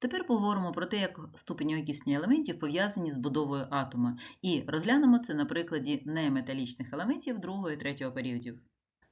Тепер поговоримо про те, як ступені окисні елементів пов'язані з будовою атома, і розглянемо це на прикладі неметалічних елементів другого і третього періодів.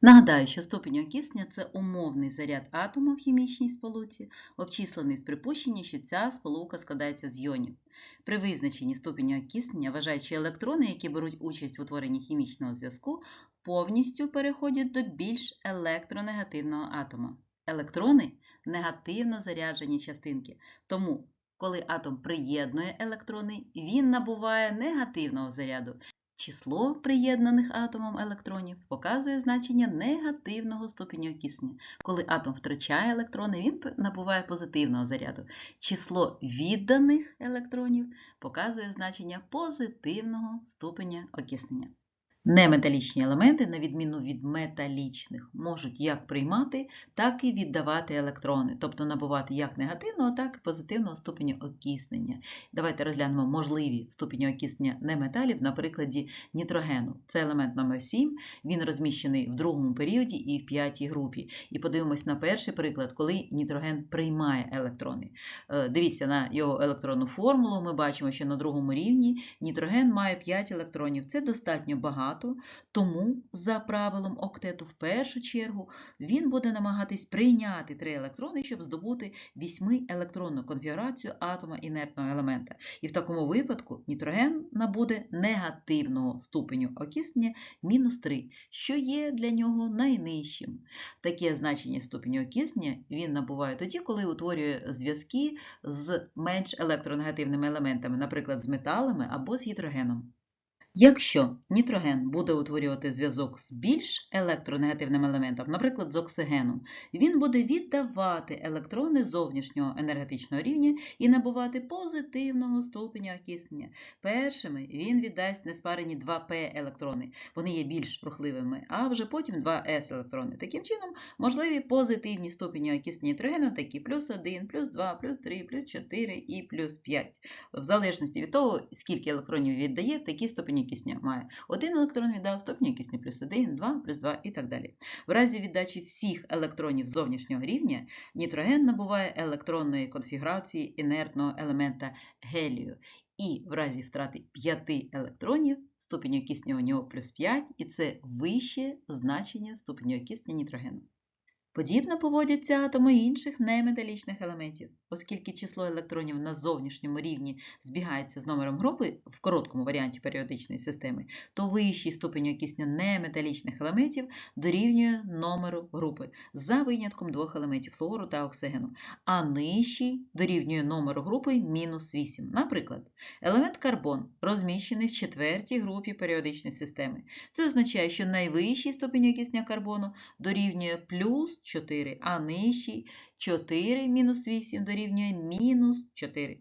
Нагадаю, що ступінь окиснення – це умовний заряд атома в хімічній сполуці, обчислений з припущення, що ця сполука складається з йонів. При визначенні ступеня окиснення вважають, що електрони, які беруть участь в утворенні хімічного зв'язку, повністю переходять до більш електронегативного атома. Електрони негативно заряджені частинки, тому коли атом приєднує електрони, він набуває негативного заряду. Число приєднаних атомом електронів показує значення негативного ступеня окиснення. Коли атом втрачає електрони, він набуває позитивного заряду. Число відданих електронів показує значення позитивного ступеня окиснення. Неметалічні елементи, на відміну від металічних, можуть як приймати, так і віддавати електрони, тобто набувати як негативного, так і позитивного ступеня окиснення. Давайте розглянемо можливі ступені окиснення неметалів на прикладі нітрогену. Це елемент номер 7, він розміщений в другому періоді і в п'ятій групі. І подивимось на перший приклад, коли нітроген приймає електрони. Е, Дивіться на його електронну формулу, ми бачимо, що на другому рівні нітроген має 5 електронів. Це достатньо багато. Тому, за правилом октету, в першу чергу він буде намагатись прийняти три електрони, щоб здобути 8-електронну конфігурацію атома інертного елемента. І в такому випадку нітроген набуде негативного ступеню окиснення мінус 3, що є для нього найнижчим. Таке значення ступеню окиснення він набуває тоді, коли утворює зв'язки з менш електронегативними елементами, наприклад, з металами або з гідрогеном. Якщо нітроген буде утворювати зв'язок з більш електронегативним елементом, наприклад, з оксигеном, він буде віддавати електрони зовнішнього енергетичного рівня і набувати позитивного ступеня окиснення. Першими він віддасть неспарені 2П електрони. Вони є більш рухливими, а вже потім 2С електрони. Таким чином, можливі позитивні ступені окиснення нітрогену, такі плюс 1, плюс 2, плюс 3, плюс 4 і плюс 5. В залежності від того, скільки електронів віддає, такі ступені кисня має. Один електрон віддав ступені кисня плюс 1, 2, плюс 2 і так далі. В разі віддачі всіх електронів зовнішнього рівня нітроген набуває електронної конфігурації інертного елемента гелію. І в разі втрати 5 електронів ступінь окиснення у нього плюс 5, і це вище значення ступеню окиснення нітрогену. Подібно поводяться атоми інших неметалічних елементів, оскільки число електронів на зовнішньому рівні збігається з номером групи в короткому варіанті періодичної системи, то вищий ступень окиснення неметалічних елементів дорівнює номеру групи за винятком двох елементів флуору та оксигену, а нижчий дорівнює номеру групи мінус 8. Наприклад, елемент карбон розміщений в четвертій групі періодичної системи. Це означає, що найвищий ступінь окиснення карбону дорівнює плюс 4, а нижчий 4 мінус 8 дорівнює мінус 4.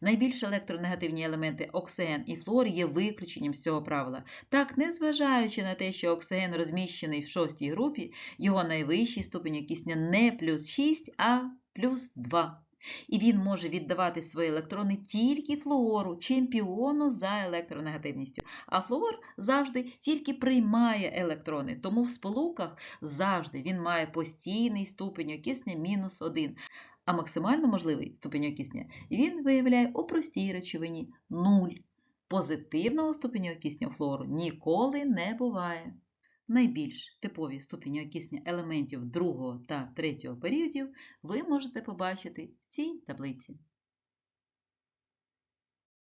Найбільш електронегативні елементи оксиген і флор є виключенням з цього правила. Так, незважаючи на те, що оксиген розміщений в шостій групі, його найвищий ступень окиснення не плюс 6, а плюс 2. І він може віддавати свої електрони тільки флуору, чемпіону за електронегативністю. А флуор завжди тільки приймає електрони, тому в сполуках завжди він має постійний ступень окиснення мінус 1. А максимально можливий ступень окиснення він виявляє у простій речовині 0. Позитивного ступеня окиснення флуору ніколи не буває. Найбільш типові ступені окисня елементів другого та третього періодів ви можете побачити в цій таблиці.